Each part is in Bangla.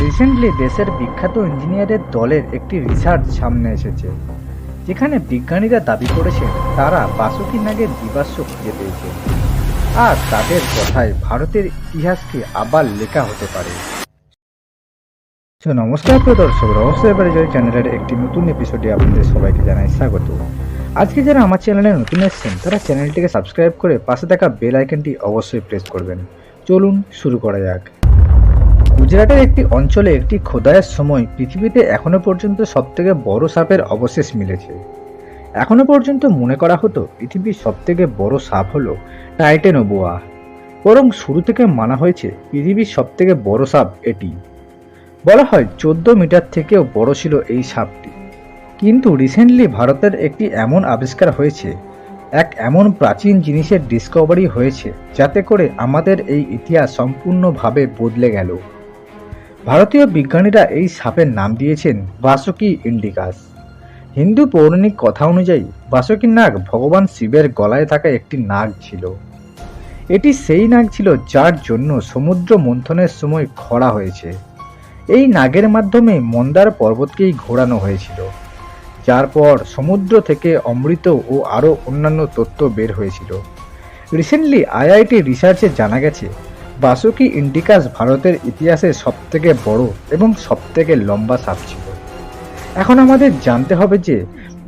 রিসেন্টলি দেশের বিখ্যাত ইঞ্জিনিয়ারের দলের একটি রিসার্চ সামনে এসেছে, যেখানে বিজ্ঞানীরা দাবি করেছেন তারা বাসুকি নাগের জীবাশ্ম খুঁজে পেয়েছে। আর তাদের কথায় ভারতের ইতিহাসকে আবার লেখা হতে পারে। নমস্কার প্রিয় দর্শক রহস্যের পরিচয় চ্যানেলের একটি নতুন এপিসোডে আপনাদের সবাইকে জানাই স্বাগত। আজকে যারা আমার চ্যানেলে নতুন এসেছেন, তারা চ্যানেলটিকে সাবস্ক্রাইব করে পাশে থাকা বেল আইকনটি অবশ্যই প্রেস করবেন। চলুন শুরু করা যাক। গুজরাটের একটি অঞ্চলে একটি খোদাইয়ের সময় পৃথিবীতে এখনও পর্যন্ত সবথেকে বড় সাপের অবশেষ মিলেছে। এখনও পর্যন্ত মনে করা হতো পৃথিবীর সবথেকে বড় সাপ হলো টাইটেনোবোয়া। বরং শুরু থেকে মানা হয়েছে পৃথিবীর সবথেকে বড় সাপ এটি। বলা হয় চোদ্দ মিটার থেকেও বড় ছিল এই সাপটি। কিন্তু রিসেন্টলি ভারতের একটি এমন আবিষ্কার হয়েছে, এক এমন প্রাচীন জিনিসের ডিসকভারি হয়েছে, যাতে করে আমাদের এই ইতিহাস সম্পূর্ণভাবে বদলে গেল। ভারতীয় বিজ্ঞানীরা এই সাপের নাম দিয়েছেন বাসুকি ইন্ডিকাস। হিন্দু পৌরাণিক কথা অনুযায়ী বাসুকি নাগ ভগবান শিবের গলায় থাকা একটি নাগ ছিল। এটি সেই নাগ ছিল যার জন্য সমুদ্র মন্থনের সময় খরা হয়েছে। এই নাগের মাধ্যমে মন্দার পর্বতকেই ঘোরানো হয়েছিল। যার পর সমুদ্র থেকে অমৃত ও আরও অন্যান্য তথ্য বের হয়েছিল। রিসেন্টলি আইআইটি রিসার্চে জানা গেছে বাসুকি ইন্ডিকাস ভারতের ইতিহাসে সবথেকে বড় এবং সবথেকে লম্বা সাপ ছিল। এখন আমাদের জানতে হবে যে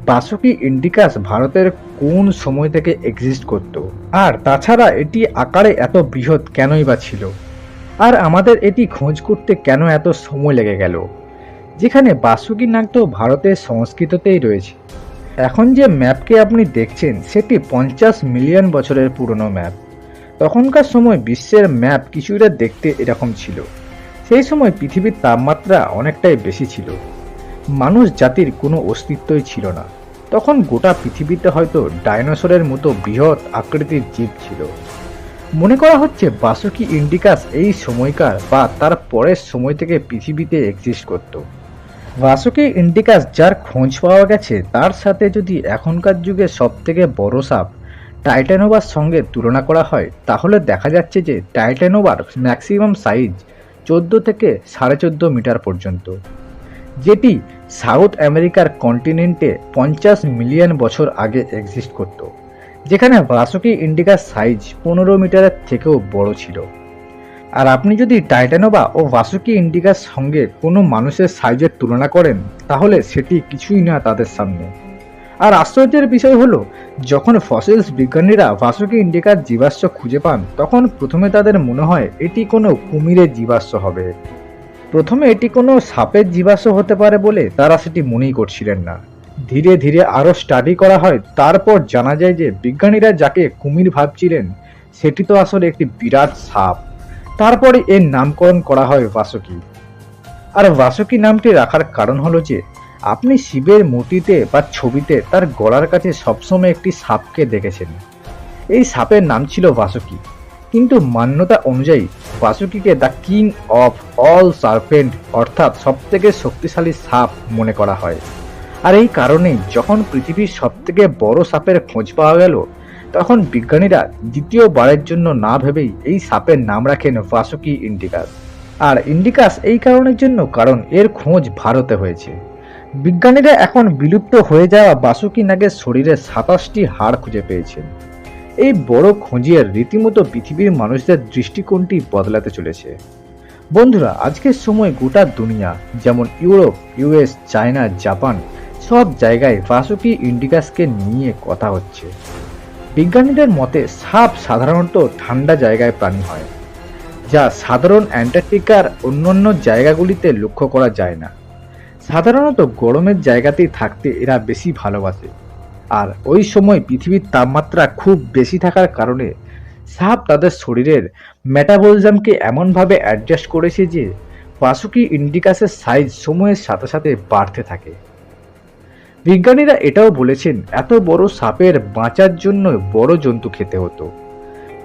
বাসুকি ইন্ডিকাস ভারতের কোন সময় থেকে এক্সিস্ট করত? আর তাছাড়া এটি আকারে এত বৃহৎ কেনই বা ছিল? আর আমাদের এটি খোঁজ করতে কেন এত সময় লেগে গেল? যেখানে বাসুকি নাগ তো ভারতের সংস্কৃততেই রয়েছে। এখন যে ম্যাপকে আপনি দেখছেন, সেটি পঞ্চাশ মিলিয়ন বছরের পুরনো ম্যাপ তখনকার সময় বিশ্বের ম্যাপ কিছুটা দেখতে এরকম ছিল। সেই সময় পৃথিবীর তাপমাত্রা অনেকটাই বেশি ছিল। মানুষ জাতির কোনো অস্তিত্বই ছিল না। তখন গোটা পৃথিবীতে হয়তো ডাইনোসরের মতো বৃহৎ আকৃতির জীব ছিল। মনে করা হচ্ছে বাসুকি ইন্ডিকাস এই সময়কার বা তার পরের সময় থেকে পৃথিবীতে এক্সিস্ট করত। বাসুকি ইন্ডিকাস যার খোঁজ পাওয়া গেছে, তার সাথে যদি এখনকার যুগে সবথেকে বড় সাপ টাইটানোভার সঙ্গে তুলনা করা হয়, তাহলে দেখা যাচ্ছে যে টাইটানোভার ম্যাক্সিমাম সাইজ চোদ্দ থেকে সাড়ে চোদ্দ মিটার পর্যন্ত, যেটি সাউথ আমেরিকার কন্টিনেন্টে পঞ্চাশ মিলিয়ন বছর আগে এক্সিস্ট করত, যেখানে বাসুকি ইন্ডিকার সাইজ পনেরো মিটারের থেকেও বড় ছিল। আর আপনি যদি টাইটানোভা ও বাসুকি ইন্ডিকার সঙ্গে কোনো মানুষের সাইজের তুলনা করেন, তাহলে সেটি কিছুই না তাদের সামনে। আর আশ্চর্যের বিষয় হলো, যখন ফসিলস বিজ্ঞানীরা বাসুকি ইন্ডিকার জীবাশ্ম খুঁজে পান, তখন প্রথমে তাদের মনে হয় এটি কোনো কুমিরের জীবাশ্ম হবে। প্রথমে এটি কোনো সাপের জীবাশ্ম হতে পারে বলে তারা সেটি মনেই করছিলেন না। ধীরে ধীরে আরও স্টাডি করা হয়, তারপর জানা যায় যে বিজ্ঞানীরা যাকে কুমির ভাবছিলেন, সেটি তো আসলে একটি বিরাট সাপ। তারপরে এর নামকরণ করা হয় বাসুকি আর বাসুকি নামটি রাখার কারণ হলো যে আপনি শিবের মূর্তিতে বা ছবিতে তার গলার কাছে সবসময় একটি সাপকে দেখেছেন। এই সাপের নাম ছিল বাসুকি। কিন্তু মান্যতা অনুযায়ী বাসুকিকে the king of all serpent অর্থাৎ সবথেকে শক্তিশালী সাপ মনে করা হয়। আর এই কারণেই যখন পৃথিবীর সবথেকে বড় সাপের খোঁজ পাওয়া গেল, তখন বিজ্ঞানীরা দ্বিতীয়বারের জন্য না ভেবেই এই সাপের নাম রাখেন বাসুকি ইন্ডিকাস। আর ইন্ডিকাস এই কারণের জন্য কারণ এর খোঁজ ভারতে হয়েছে। বিজ্ঞানীরা এখন বিলুপ্ত হয়ে যাওয়া বাসুকি নাগের শরীরে সাতাশটি হাড় খুঁজে পেয়েছেন। এই বড় খোঁজের রীতিমতো পৃথিবীর মানুষদের দৃষ্টিকোণটি বদলাতে চলেছে। বন্ধুরা, আজকের সময় গোটা দুনিয়া, যেমন ইউরোপ, ইউএস, চায়না, জাপান, সব জায়গায় বাসুকি ইন্ডিকাসকে নিয়ে কথা হচ্ছে। বিজ্ঞানীদের মতে, সাপ সাধারণত ঠান্ডা জায়গায় প্রাণী হয়, যা সাধারণ অ্যান্টার্কটিকার অন্যান্য জায়গাগুলিতে লক্ষ্য করা যায় না। সাধারণত গরমের জায়গাতেই থাকতে এরা বেশি ভালোবাসে। আর ওই সময় পৃথিবীর তাপমাত্রা খুব বেশি থাকার কারণে সাপ তাদের শরীরের মেটাবলিজমকে এমনভাবে অ্যাডজাস্ট করেছে যে বাসুকি ইন্ডিকাসের সাইজ সময়ের সাথে সাথে বাড়তে থাকে। বিজ্ঞানীরা এটাও বলেছেন, এত বড় সাপের বাঁচার জন্য বড় জন্তু খেতে হতো।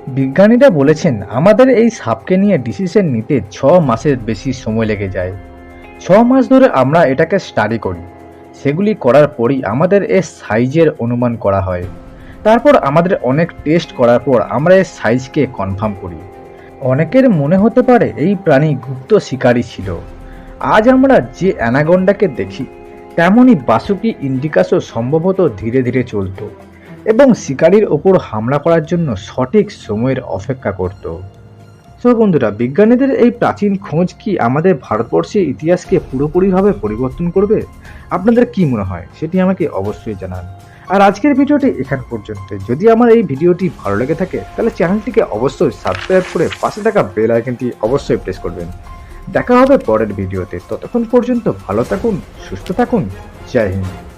বিজ্ঞানীরা বলেছেন, আমাদের এই সাপকে নিয়ে ডিসিশন নিতে ছ মাসের বেশি সময় লেগে যায়। ছ মাস ধরে আমরা এটাকে স্টাডি করি। সেগুলি করার পরই আমাদের এর সাইজের অনুমান করা হয়। তারপর আমাদের অনেক টেস্ট করার পর আমরা এর সাইজকে কনফার্ম করি। অনেকের মনে হতে পারে এই প্রাণী গুপ্ত শিকারী ছিল। আজ আমরা যে অ্যানাগন্ডাকে দেখি, তেমনই বাসুকি ইন্ডিকাসও সম্ভবত ধীরে ধীরে চলতো এবং শিকারীর ওপর হামলা করার জন্য সঠিক সময়ের অপেক্ষা করত। তো বন্ধুরা, বিজ্ঞানীদের এই প্রাচীন খোঁজ কি আমাদের ভারতবর্ষের ইতিহাসকে পুরোপুরিভাবে পরিবর্তন করবে? আপনাদের কি মনে হয়? সেটি আমাকে অবশ্যই জানান। আর আজকের ভিডিওটি এখান পর্যন্ত। যদি আমার এই ভিডিওটি ভালো লেগে থাকে, তাহলে চ্যানেলটিকে অবশ্যই সাবস্ক্রাইব করে পাশে থাকা বেল আইকনটি অবশ্যই প্রেস করবেন। দেখা হবে পরের ভিডিওতে। ততক্ষণ পর্যন্ত ভালো থাকুন, সুস্থ থাকুন। জয় হিন্দ।